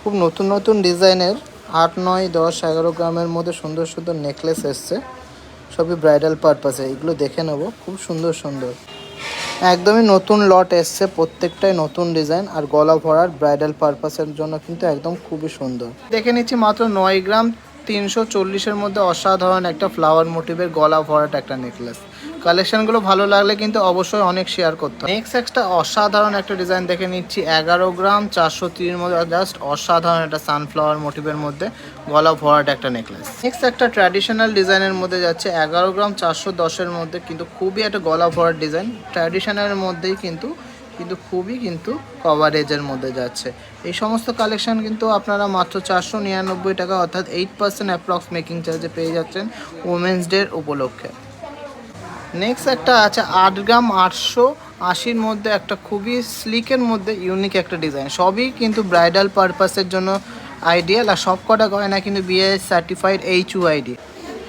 খুব নতুন নতুন ডিজাইনের আট, নয়, দশ, এগারো গ্রামের মধ্যে সুন্দর সুন্দর নেকলেস এসছে। সবই ব্রাইডাল পারপাসে এগুলো দেখে নেব। খুব সুন্দর সুন্দর। একদমই নতুন লট এসছে। প্রত্যেকটাই নতুন ডিজাইন। আর গলা ভরার ব্রাইডাল পারপাসের জন্য কিন্তু একদম খুবই সুন্দর। দেখে নিচ্ছি মাত্র নয় গ্রাম তিনশো চল্লিশের মধ্যে অসাধারণ একটা ফ্লাওয়ার মোটিভের গলা ভরাট একটা নেকলেস কালেকশনগুলো ভালো লাগলে কিন্তু অবশ্যই অনেক শেয়ার করতে নেক্সট একটা অসাধারণ একটা ডিজাইন দেখে নিচ্ছি, এগারো গ্রাম চারশো তিরির মধ্যে জাস্ট অসাধারণ একটা সানফ্লাওয়ার মোটিভের মধ্যে গলা ভরাট একটা নেকলেস নেক্সট একটা ট্র্যাডিশনাল ডিজাইনের মধ্যে যাচ্ছে, এগারো গ্রাম চারশো দশের মধ্যে কিন্তু খুবই একটা গলা ভরাট ডিজাইন ট্র্যাডিশনালের মধ্যেই কিন্তু কিন্তু খুবই কিন্তু কভারেজের মধ্যে যাচ্ছে। এই সমস্ত কালেকশন কিন্তু আপনারা মাত্র চারশো নিরানব্বই টাকা অর্থাৎ এইট পার্সেন্ট অ্যাপ্রক্স মেকিং চার্জে পেয়ে যাচ্ছেন উমেন্স ডের উপলক্ষে। নেক্সট একটা আছে আট গ্রাম আটশো আশির মধ্যে একটা খুবই স্লিকের মধ্যে ইউনিক একটা ডিজাইন সবই কিন্তু ব্রাইডাল পারপাসের জন্য আইডিয়াল আর সব কটা গয়না কিন্তু BS certified H ID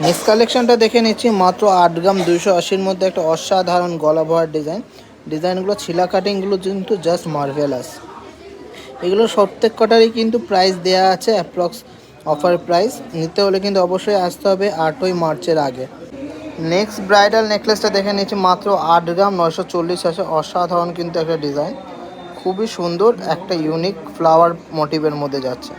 next কালেকশনটা দেখে নিচ্ছি, মাত্র আট গ্রাম দুইশো আশির মধ্যে একটা অসাধারণ গলা ভরার ডিজাইন ডিজাইনগুলো ছিলা কাটিংগুলো কিন্তু জাস্ট মার্ভেলাস এগুলো প্রত্যেক কটারই কিন্তু প্রাইস দেওয়া আছে অ্যাপ্রক্স অফার প্রাইস নিতে হলে কিন্তু অবশ্যই আসতে হবে আটই মার্চের আগে। নেক্সট ব্রাইডাল নেকলেসটা দেখে নিচ্ছি, মাত্র আট গ্রাম, নয়শো চল্লিশ আছে অসাধারণ কিন্তু একটা ডিজাইন খুবই সুন্দর, একটা ইউনিক ফ্লাওয়ার মোটিভের মধ্যে যাচ্ছে।